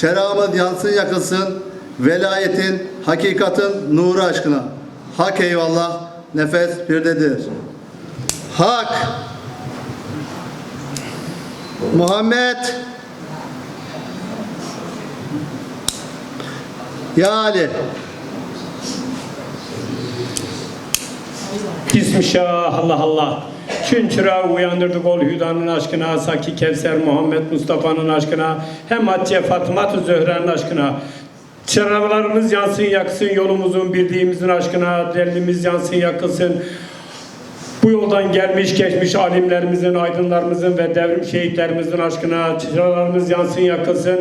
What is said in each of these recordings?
çerağımız yansın yakılsın, velayetin, hakikatin nuru aşkına. Hak eyvallah, nefes birdedir. Hak! Muhammed! Ya Ali! Bismillah Allah Allah. Çün çırağı uyandırdık ol Hüda'nın aşkına, Saki Kevser Muhammed Mustafa'nın aşkına, hem Hatice Fatıma Zöhra'nın aşkına. Çıralarımız yansın yaksın yolumuzun bildiğimizin aşkına, derdimiz yansın yakılsın. Bu yoldan gelmiş geçmiş alimlerimizin, aydınlarımızın ve devrim şehitlerimizin aşkına çıralarımız yansın yakılsın.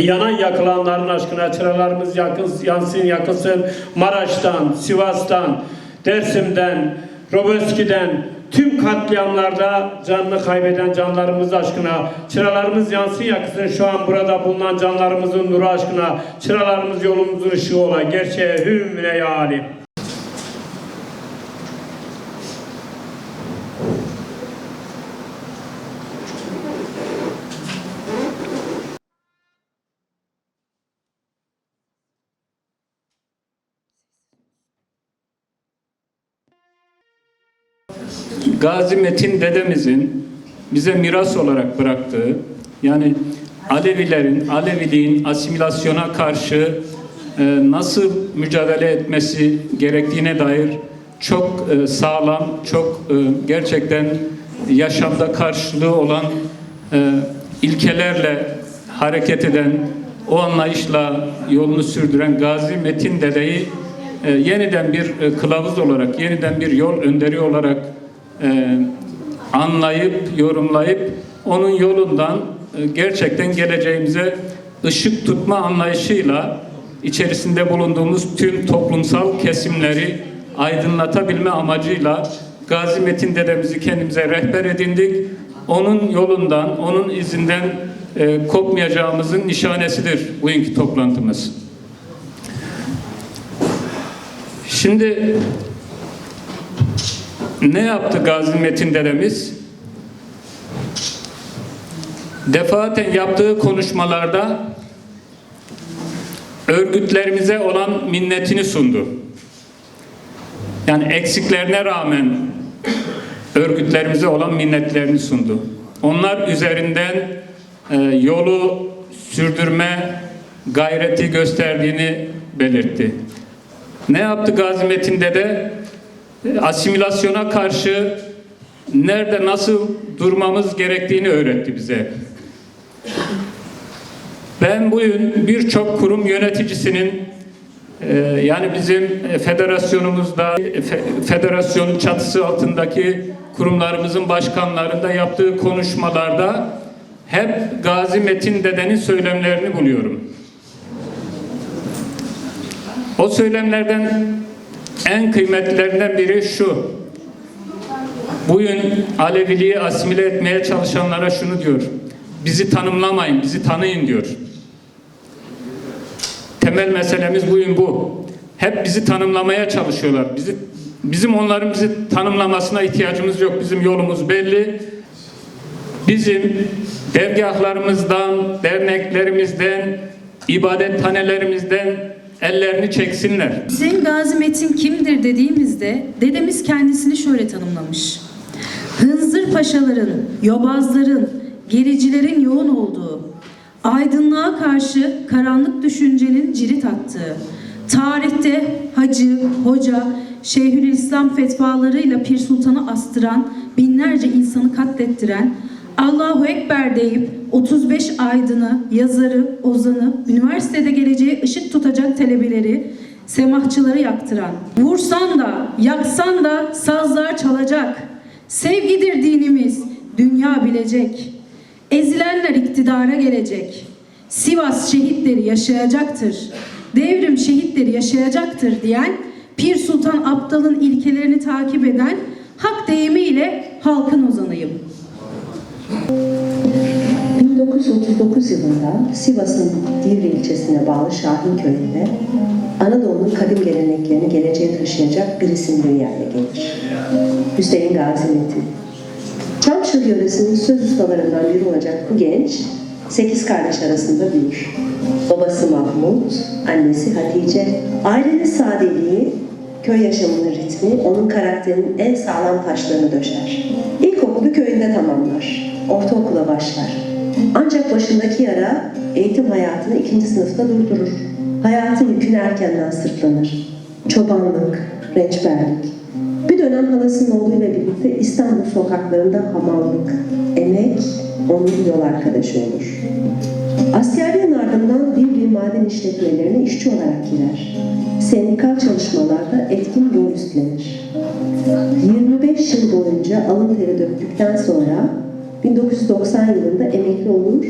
Yanan yakılanların aşkına çıralarımız yakın, yansın yakılsın. Maraş'tan, Sivas'tan, Dersim'den, Robeski'den, tüm katliamlarda canını kaybeden canlarımız aşkına, çıralarımız yansın yakılsın şu an burada bulunan canlarımızın nuru aşkına, çıralarımız yolumuzun ışığı ola, gerçeğe hümle ya alim. Gazi Metin dedemizin bize miras olarak bıraktığı yani Alevilerin, Aleviliğin asimilasyona karşı e, nasıl mücadele etmesi gerektiğine dair çok e, sağlam, çok e, gerçekten yaşamda karşılığı olan e, ilkelerle hareket eden, o anlayışla yolunu sürdüren Gazi Metin dedeyi e, yeniden bir e, kılavuz olarak, yeniden bir yol önderi olarak e, anlayıp, yorumlayıp onun yolundan e, gerçekten geleceğimize ışık tutma anlayışıyla içerisinde bulunduğumuz tüm toplumsal kesimleri aydınlatabilme amacıyla Gazi Metin dedemizi kendimize rehber edindik. Onun yolundan, onun izinden e, kopmayacağımızın nişanesidir bugünkü toplantımız. Şimdi ne yaptı Gazi Metin dedemiz? Defaten yaptığı konuşmalarda örgütlerimize olan minnetini sundu. Yani eksiklerine rağmen örgütlerimize olan minnetlerini sundu. Onlar üzerinden e, yolu sürdürme gayreti gösterdiğini belirtti. Ne yaptı Gazi Metin dede? Asimilasyona karşı nerede nasıl durmamız gerektiğini öğretti bize. Ben bugün birçok kurum yöneticisinin e, yani bizim federasyonumuzda fe- federasyonun çatısı altındaki kurumlarımızın başkanlarında yaptığı konuşmalarda hep Gazi Metin Dede'nin söylemlerini buluyorum. O söylemlerden en kıymetlilerinden biri şu. Bugün Aleviliği asimile etmeye çalışanlara şunu diyor. Bizi tanımlamayın, bizi tanıyın diyor. Temel meselemiz bugün bu. Hep bizi tanımlamaya çalışıyorlar. Bizi bizim onların bizi tanımlamasına ihtiyacımız yok. Bizim yolumuz belli. Bizim dergahlarımızdan, derneklerimizden, ibadethanelerimizden ellerini çeksinler. Hüseyin Gazi Metin kimdir dediğimizde dedemiz kendisini şöyle tanımlamış. Hınzır paşaların, yobazların, gericilerin yoğun olduğu, aydınlığa karşı karanlık düşüncenin cirit attığı, tarihte hacı, hoca, Şeyhülislam fetvalarıyla Pir Sultan'ı astıran, binlerce insanı katlettiren, Allahu Ekber deyip 35 aydını, yazarı, ozanı, üniversitede geleceğe ışık tutacak talebeleri, semahçıları yaktıran, vursan da, yaksan da sazlar çalacak. Sevgidir dinimiz, dünya bilecek. Ezilenler iktidara gelecek. Sivas şehitleri yaşayacaktır. Devrim şehitleri yaşayacaktır diyen Pir Sultan Abdal'ın ilkelerini takip eden hak deyimiyle halkın ozanıyım. 1939 yılında Sivas'ın Divri ilçesine bağlı Şahin köyünde Anadolu'nun kadim geleneklerini geleceğe taşıyacak bir isim dünyaya gelir. Hüseyin Gazi Metin. Çamşır yöresinin söz ustalarından biri olacak bu genç, Sekiz kardeş arasında büyür. Babası Mahmut, annesi Hatice. Ailenin sadeliği, köy yaşamının ritmi onun karakterinin en sağlam taşlarını döşer. İlkokulu köyünde tamamlar. Ortaokula başlar. Ancak başındaki yara eğitim hayatını ikinci sınıfta durdurur. Hayatın yükünü erkenden sırtlanır. Çobanlık, reçberlik. Bir dönem halasının oğluyla birlikte İstanbul sokaklarında hamallık, emek onun yol arkadaşı olur. Askerliğin ardından bir bir maden işletmelerine işçi olarak girer. Sendikal çalışmalarda etkin rol üstlenir. 25 yıl boyunca alın teri döktükten sonra 1990 yılında emekli olur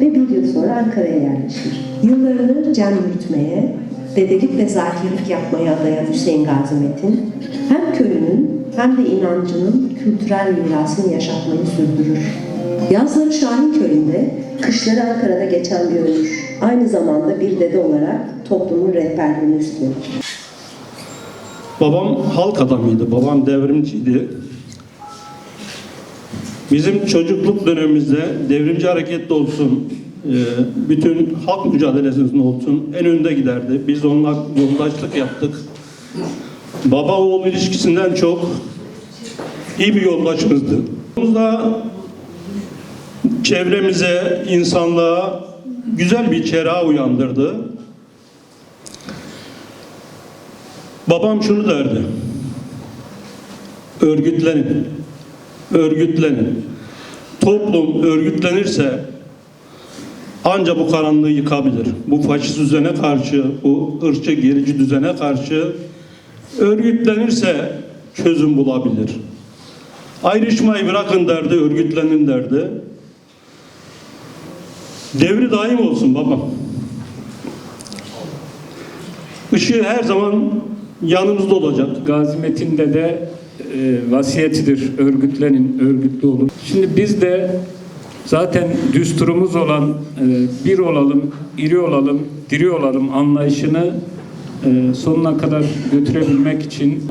ve bir yıl sonra Ankara'ya yerleşir. Yıllarını can yürütmeye, dedelik ve zakirlik yapmaya adayan Hüseyin Gazi Metin, hem köyünün hem de inancının kültürel mirasını yaşatmayı sürdürür. Yazları Şahin köyünde, kışları Ankara'da geçen bir ömür. Aynı zamanda bir dede olarak toplumun rehberliğini üstlenir. Babam halk adamıydı, babam devrimciydi. Bizim çocukluk dönemimizde devrimci harekette olsun, e, bütün halk mücadelesinde olsun en önde giderdi. Biz onunla yoldaşlık yaptık. Baba oğul ilişkisinden çok iyi bir yoldaşımızdı. Da çevremize, insanlığa güzel bir çera uyandırdı. Babam şunu derdi. Örgütlenin. Örgütlenin. Toplum örgütlenirse ancak bu karanlığı yıkabilir. Bu faşist düzene karşı, bu ırkçı gerici düzene karşı örgütlenirse çözüm bulabilir. Ayrışmayı bırakın derdi, örgütlenin derdi. Devri daim olsun babam. Işığı her zaman yanımızda olacak. Gazi Metin'de de vasiyetidir. Örgütlenin, örgütlü olun. Şimdi biz de zaten düsturumuz olan e, bir olalım, iri olalım, diri olalım anlayışını e, sonuna kadar götürebilmek için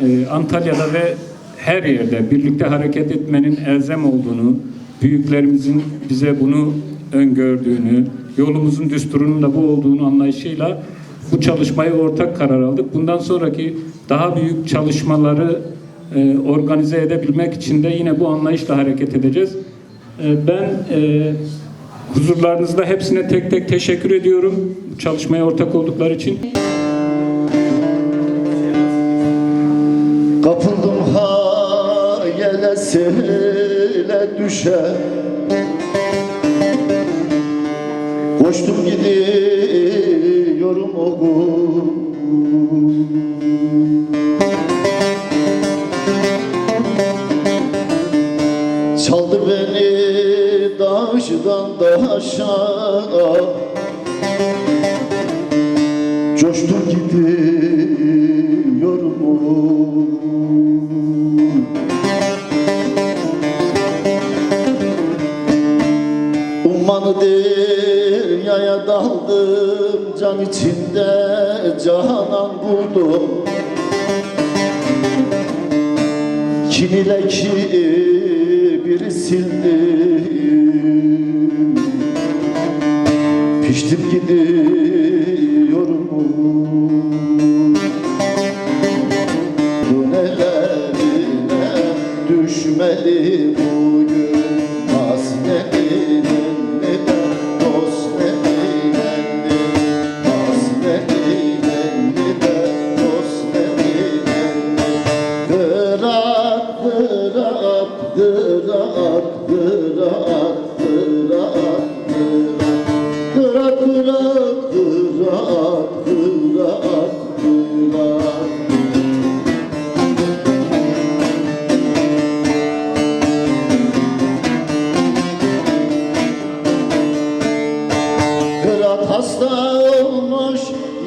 e, Antalya'da ve her yerde birlikte hareket etmenin elzem olduğunu, büyüklerimizin bize bunu öngördüğünü, yolumuzun düsturunun da bu olduğunu anlayışıyla bu çalışmayı ortak karar aldık. Bundan sonraki daha büyük çalışmaları e, organize edebilmek için de yine bu anlayışla hareket edeceğiz. E, ben e, huzurlarınızda hepsine tek tek teşekkür ediyorum çalışmaya ortak oldukları için. Kapıldım hayalesine düşe Koştum gidiyorum oğul Çaldı daşdan daşa Coştum gidiyorum. Ummanı deryaya daldım Can içinde canan buldum. Kin ile kibiri sildim gidin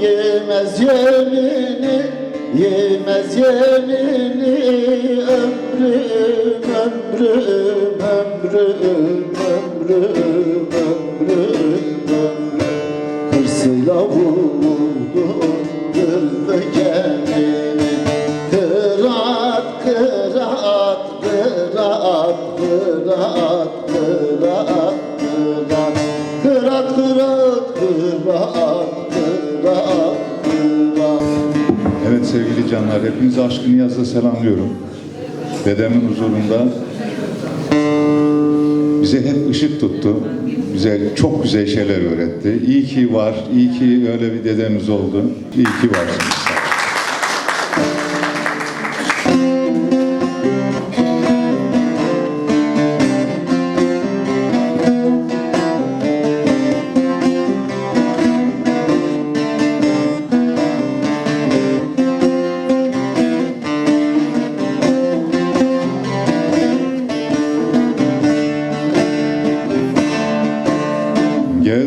yemez yemini Yemez yemini ömrüm ömrüm ömrüm ömrüm ömrüm ömrüm Hırsıyla vurdu canlar. Hepinizi aşkı niyazla selamlıyorum. Dedemin huzurunda bize hep ışık tuttu. Bize çok güzel şeyler öğretti. İyi ki var, iyi ki öyle bir dedemiz oldu. İyi ki varsınız.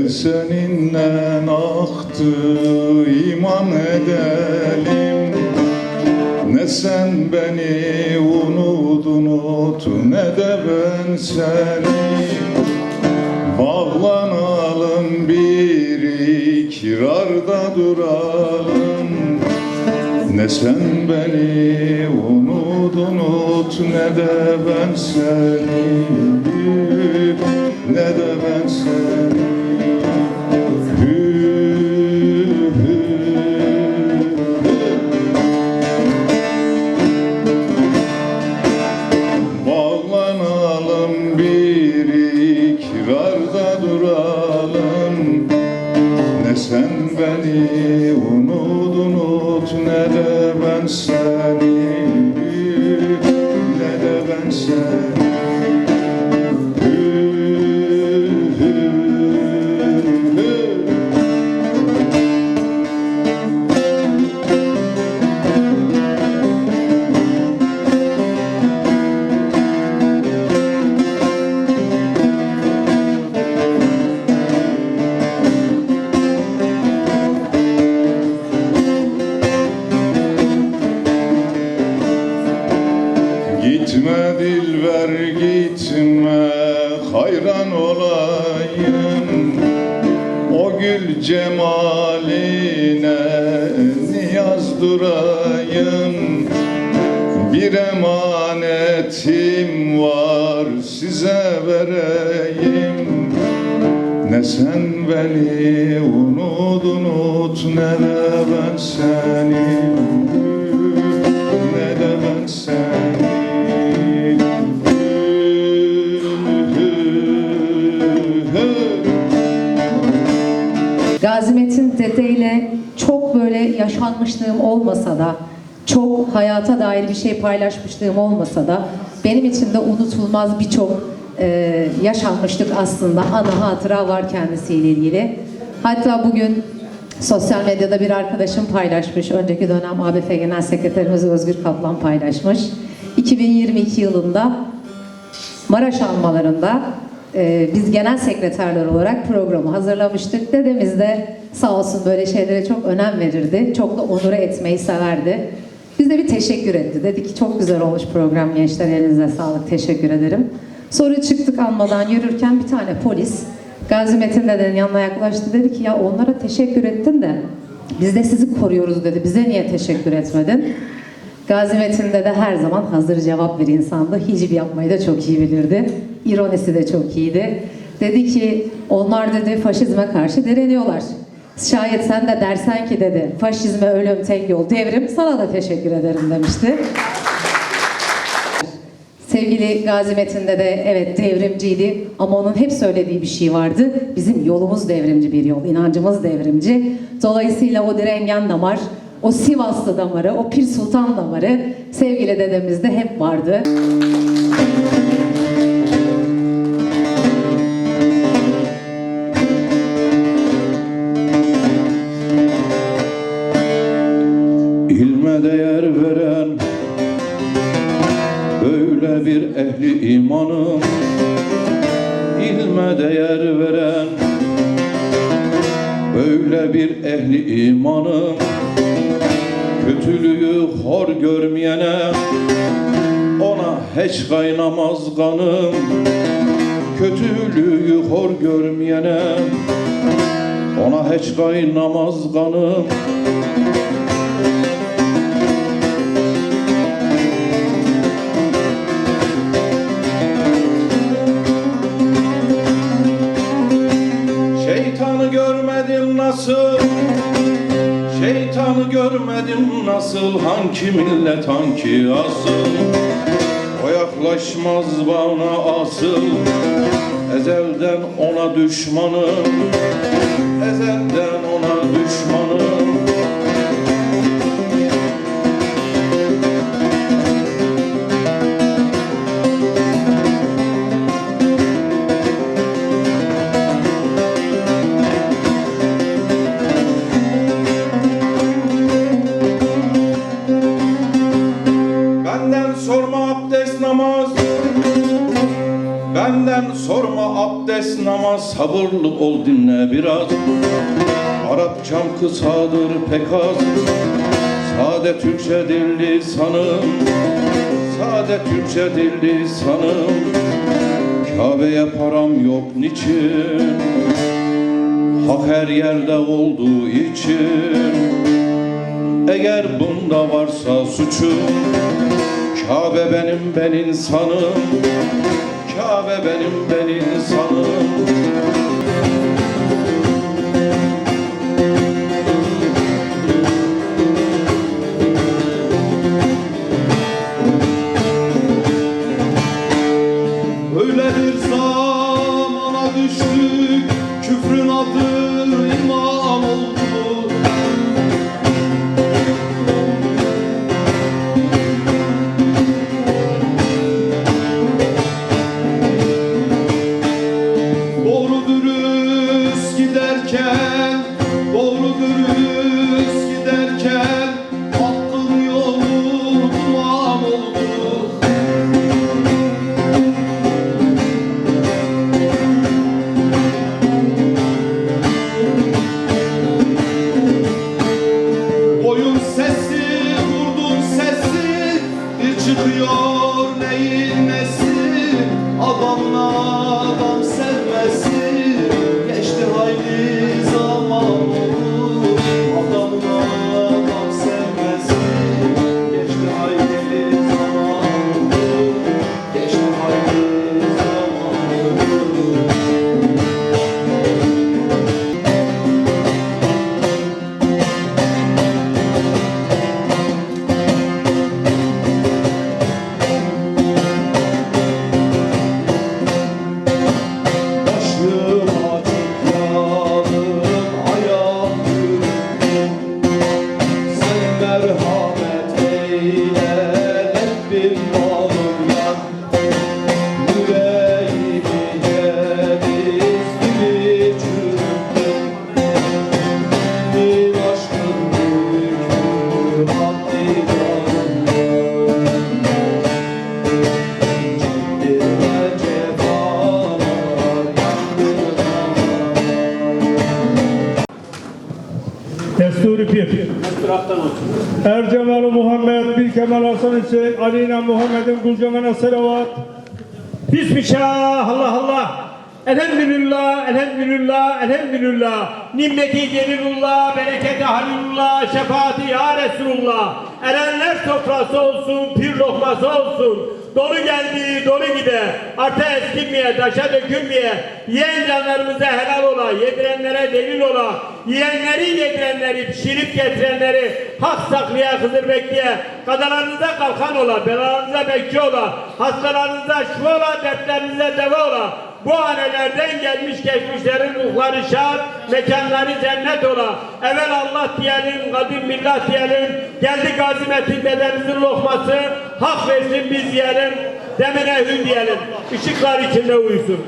Gel seninle aktı iman edelim. Ne sen beni unut unut ne de ben seni. Bağlanalım bir ikrarda duralım. Ne sen beni unut unut ne de ben seni. Ne de ben seni beni unut unut. Ne de ben seni Dede ile çok böyle yaşanmışlığım olmasa da, çok hayata dair bir şey paylaşmışlığım olmasa da benim için de unutulmaz birçok e, yaşanmışlık aslında ana hatıra var kendisiyle ilgili. Hatta bugün sosyal medyada bir arkadaşım paylaşmış. Önceki dönem ABF Genel Sekreterimiz Özgür Kaplan paylaşmış. 2022 yılında Maraş almalarında e, biz genel sekreterler olarak programı hazırlamıştık. Dedemiz de sağ olsun böyle şeylere çok önem verirdi. Çok da onure etmeyi severdi. Biz de bir teşekkür etti. Dedi ki çok güzel olmuş program gençler elinize sağlık teşekkür ederim. Sonra çıktık anmadan yürürken bir tane polis Gazi Metin dedenin yanına yaklaştı. Dedi ki ya onlara teşekkür ettin de biz de sizi koruyoruz dedi. Bize niye teşekkür etmedin? Gazi Metin de her zaman hazır cevap bir insandı. Hicip yapmayı da çok iyi bilirdi. İronisi de çok iyiydi. Dedi ki onlar dedi faşizme karşı direniyorlar. Şayet sen de dersen ki dedi faşizme ölüm tek yol devrim sana da teşekkür ederim demişti. Sevgili Gazi Metin'de de evet devrimciydi ama onun hep söylediği bir şey vardı. Bizim yolumuz devrimci bir yol, inancımız devrimci. Dolayısıyla o direngen damar, o Sivaslı damarı, o Pir Sultan damarı sevgili dedemizde hep vardı. İlme değer veren Böyle bir ehli imanım İlme değer veren. Böyle bir ehli imanım Kötülüğü hor görmeyene Ona hiç kaynamaz kanım. Kötülüğü hor görmeyene Ona hiç kaynamaz kanım nasıl? Şeytanı görmedim nasıl? Hangi millet hangi asıl? O yaklaşmaz bana asıl. Ezelden ona düşmanım. Ezelden ona düşmanım sorma abdest namaz. Sabırlı ol dinle biraz. Arapçam kısadır pek az. Sade Türkçe dil lisanım Sade Türkçe dil lisanım Kabe'ye param yok niçin? Hak her yerde olduğu için. Eğer bunda varsa suçum Kabe benim ben insanım Kabe benim ben insanım you. Pir. Ercemalı Muhammed, Bir Kemal Hasan Hüseyin, Aleyna Muhammed'in Gülceman'a selavat. Bismillah, Allah Allah. Elhamdülillah, elhamdülillah, elhamdülillah. Nimmeti celilullah, bereketi halilullah, şefaati ya Resulullah. Erenler sofrası olsun, pir lokması olsun. Dolu geldi, dolu gider. Arta eskimeye, taşa dökülmeye. Yiyen canlarımıza helal ola, yedirenlere delil ola. Yiyenleri, yedirenleri, pişirip getirenleri hak saklaya, hızır bekleye. Kadalarınıza kalkan ola, belalarınıza bekçi ola. Hastalarınıza şifa ola, dertlerinize deva ola. Bu hanelerden gelmiş geçmişlerin ruhları şad, mekanları cennet ola. Evvel Allah diyelim, kadim billah diyelim. Geldi Gazi Metin dedemizin lokması. Hak versin biz diyelim. Demine hü diyelim. Işıklar içinde uyusun.